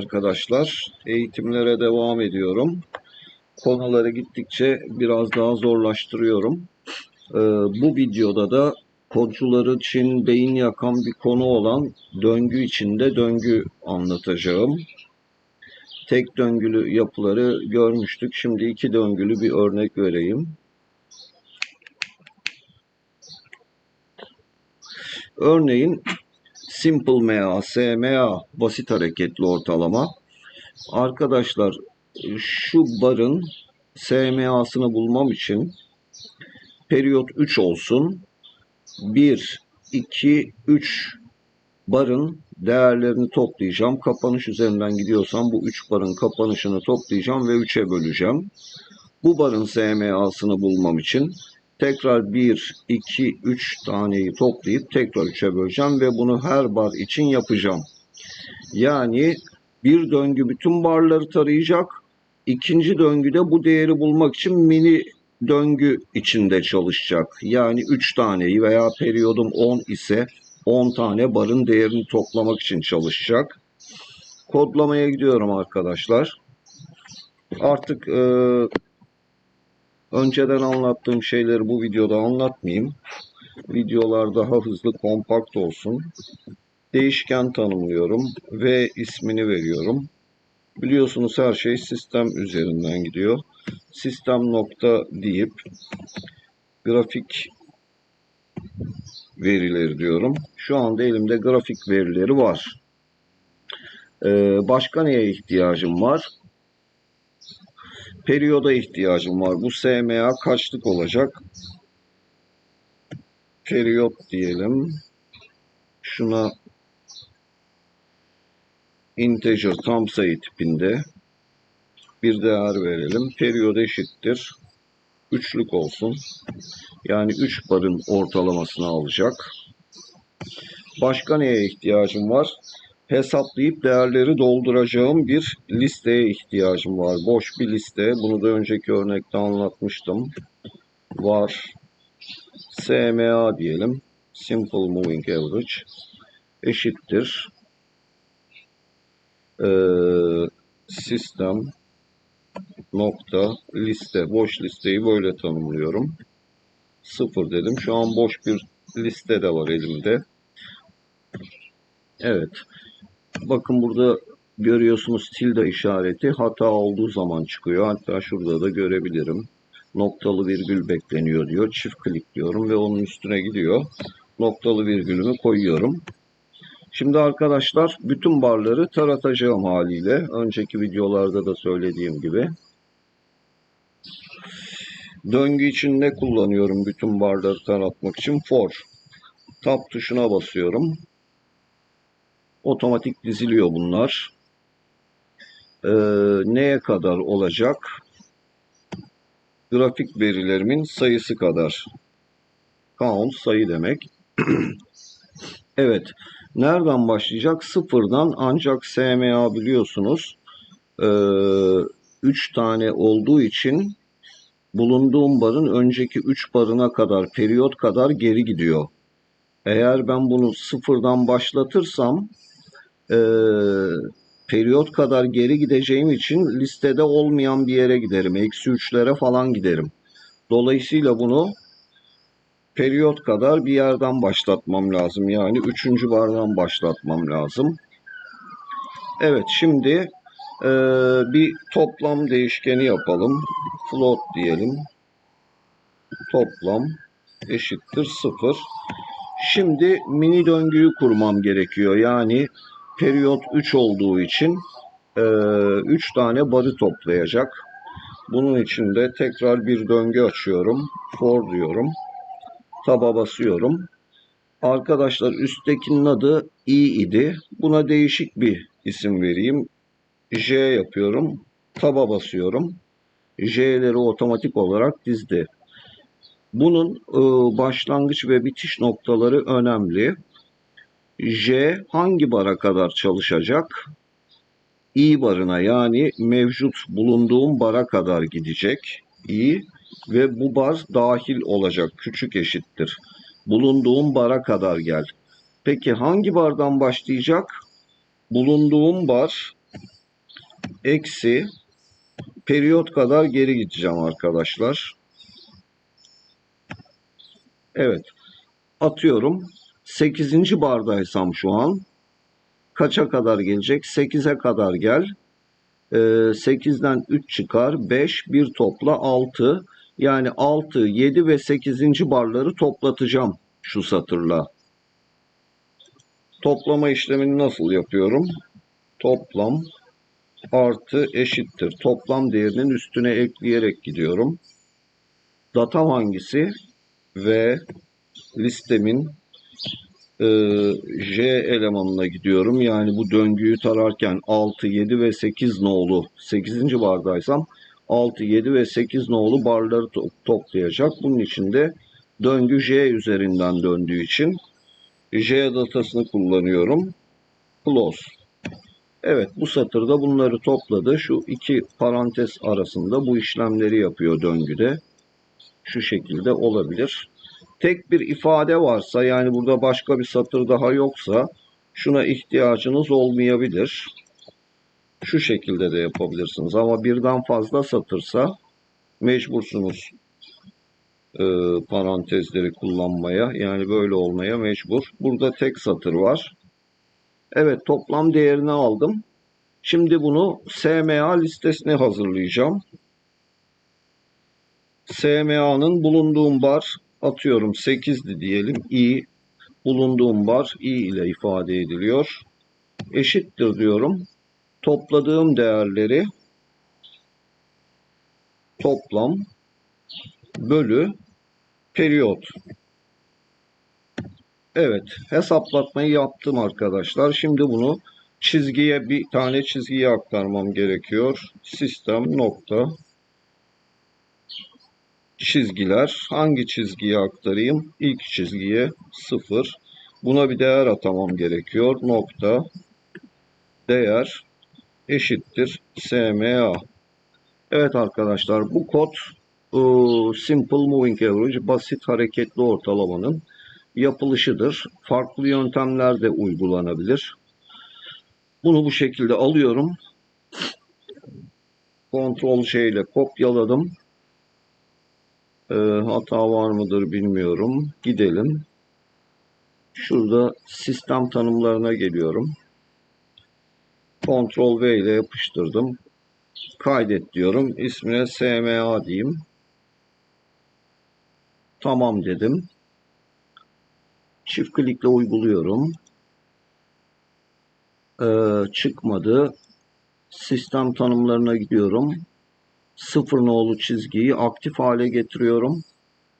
arkadaşlar. Eğitimlere devam ediyorum. Konuları gittikçe biraz daha zorlaştırıyorum. Ee, bu videoda da kodcular için beyin yakan bir konu olan döngü içinde döngü anlatacağım. Tek döngülü yapıları görmüştük. Şimdi iki döngülü bir örnek vereyim. Örneğin Simple MA, SMA basit hareketli ortalama. Arkadaşlar şu barın SMA'sını bulmam için periyot 3 olsun. 1, 2, 3 barın değerlerini toplayacağım. Kapanış üzerinden gidiyorsam bu 3 barın kapanışını toplayacağım ve 3'e böleceğim. Bu barın SMA'sını bulmam için tekrar 1, 2, 3 taneyi toplayıp tekrar 3'e böleceğim ve bunu her bar için yapacağım. Yani bir döngü bütün barları tarayacak. İkinci döngüde bu değeri bulmak için mini döngü içinde çalışacak. Yani 3 taneyi veya periyodum 10 ise 10 tane barın değerini toplamak için çalışacak. Kodlamaya gidiyorum arkadaşlar. Artık e, önceden anlattığım şeyleri bu videoda anlatmayayım. Videolar daha hızlı, kompakt olsun. Değişken tanımlıyorum ve ismini veriyorum. Biliyorsunuz her şey sistem üzerinden gidiyor. Sistem nokta deyip grafik verileri diyorum. Şu anda elimde grafik verileri var. Ee, başka neye ihtiyacım var? Periyoda ihtiyacım var. Bu SMA kaçlık olacak? Periyot diyelim. Şuna integer tam sayı tipinde bir değer verelim. Periyod eşittir. Üçlük olsun. Yani 3 barın ortalamasını alacak. Başka neye ihtiyacım var? Hesaplayıp değerleri dolduracağım bir listeye ihtiyacım var. Boş bir liste. Bunu da önceki örnekte anlatmıştım. Var. SMA diyelim. Simple Moving Average eşittir. Ee, sistem nokta liste. Boş listeyi böyle tanımlıyorum. Sıfır dedim. Şu an boş bir liste de var elimde. Evet. Bakın burada görüyorsunuz tilde işareti hata olduğu zaman çıkıyor. Hatta şurada da görebilirim. Noktalı virgül bekleniyor diyor. Çift klikliyorum ve onun üstüne gidiyor. Noktalı virgülümü koyuyorum. Şimdi arkadaşlar bütün barları taratacağım haliyle. Önceki videolarda da söylediğim gibi. Döngü için ne kullanıyorum bütün barları taratmak için? For. Tab tuşuna basıyorum. Otomatik diziliyor bunlar. Ee, neye kadar olacak? Grafik verilerimin sayısı kadar. Count sayı demek. evet. Nereden başlayacak? Sıfırdan ancak SMA biliyorsunuz. 3 tane olduğu için bulunduğum barın önceki 3 barına kadar, periyot kadar geri gidiyor. Eğer ben bunu sıfırdan başlatırsam e, periyot kadar geri gideceğim için listede olmayan bir yere giderim. Eksi 3'lere falan giderim. Dolayısıyla bunu periyot kadar bir yerden başlatmam lazım. Yani 3. bardan başlatmam lazım. Evet şimdi e, bir toplam değişkeni yapalım. Float diyelim. Toplam eşittir 0. Şimdi mini döngüyü kurmam gerekiyor. Yani periyot 3 olduğu için 3 e, tane barı toplayacak. Bunun için de tekrar bir döngü açıyorum. For diyorum. Taba basıyorum. Arkadaşlar üsttekinin adı i idi. Buna değişik bir isim vereyim. J yapıyorum. Taba basıyorum. J'leri otomatik olarak dizdi. Bunun e, başlangıç ve bitiş noktaları önemli. J hangi bara kadar çalışacak? I barına yani mevcut bulunduğum bara kadar gidecek. I ve bu bar dahil olacak. Küçük eşittir. Bulunduğum bara kadar gel. Peki hangi bardan başlayacak? Bulunduğum bar eksi periyot kadar geri gideceğim arkadaşlar. Evet. Atıyorum. 8. bardaysam şu an kaça kadar gelecek? 8'e kadar gel. Ee, 8'den 3 çıkar. 5, 1 topla 6. Yani 6, 7 ve 8. barları toplatacağım şu satırla. Toplama işlemini nasıl yapıyorum? Toplam artı eşittir. Toplam değerinin üstüne ekleyerek gidiyorum. Datam hangisi? Ve listemin J elemanına gidiyorum. Yani bu döngüyü tararken 6, 7 ve 8 nolu 8. bardaysam 6, 7 ve 8 nolu barları to- toplayacak. Bunun için de döngü J üzerinden döndüğü için J datasını kullanıyorum. Close. Evet bu satırda bunları topladı. Şu iki parantez arasında bu işlemleri yapıyor döngüde. Şu şekilde olabilir. Tek bir ifade varsa yani burada başka bir satır daha yoksa şuna ihtiyacınız olmayabilir. Şu şekilde de yapabilirsiniz ama birden fazla satırsa mecbursunuz e, parantezleri kullanmaya yani böyle olmaya mecbur. Burada tek satır var. Evet toplam değerini aldım. Şimdi bunu SMA listesine hazırlayacağım. SMA'nın bulunduğum bar atıyorum 8'di diyelim. i bulunduğum bar i ile ifade ediliyor. Eşittir diyorum. Topladığım değerleri toplam bölü periyot. Evet, hesaplatmayı yaptım arkadaşlar. Şimdi bunu çizgiye bir tane çizgiye aktarmam gerekiyor. Sistem nokta çizgiler. Hangi çizgiye aktarayım? İlk çizgiye 0. Buna bir değer atamam gerekiyor. Nokta değer eşittir SMA. Evet arkadaşlar bu kod ıı, Simple Moving Average basit hareketli ortalamanın yapılışıdır. Farklı yöntemler de uygulanabilir. Bunu bu şekilde alıyorum. Kontrol şeyle kopyaladım. Ee, hata var mıdır bilmiyorum. Gidelim. Şurada sistem tanımlarına geliyorum. Ctrl V ile yapıştırdım. Kaydet diyorum. İsmine SMA diyeyim. Tamam dedim. Çift klikle uyguluyorum. Ee, çıkmadı. Sistem tanımlarına gidiyorum. Sıfır nolu çizgiyi aktif hale getiriyorum.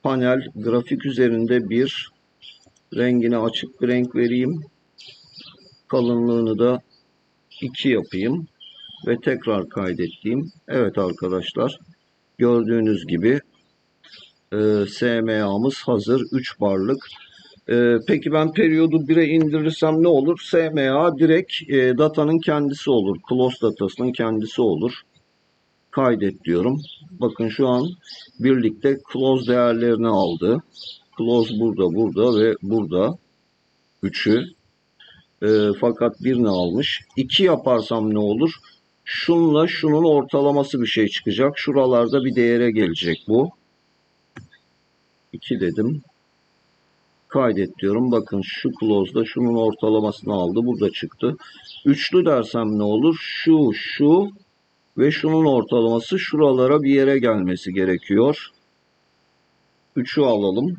Panel grafik üzerinde bir rengine açık bir renk vereyim. Kalınlığını da 2 yapayım ve tekrar kaydettiğim. Evet arkadaşlar gördüğünüz gibi e, SMA'mız hazır 3 barlık. E, peki ben periyodu 1'e indirirsem ne olur? SMA direkt e, datanın kendisi olur. Close datasının kendisi olur. Kaydet diyorum. Bakın şu an birlikte close değerlerini aldı. Close burada, burada ve burada. Üçü. E, fakat birini almış. 2 yaparsam ne olur? Şunla şunun ortalaması bir şey çıkacak. Şuralarda bir değere gelecek bu. 2 dedim. Kaydet diyorum. Bakın şu clause'da şunun ortalamasını aldı. Burada çıktı. Üçlü dersem ne olur? Şu, şu ve şunun ortalaması şuralara bir yere gelmesi gerekiyor. Üçü alalım.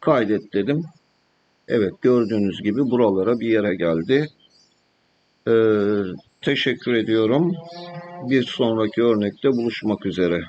Kaydet dedim. Evet gördüğünüz gibi buralara bir yere geldi. Ee, teşekkür ediyorum. Bir sonraki örnekte buluşmak üzere.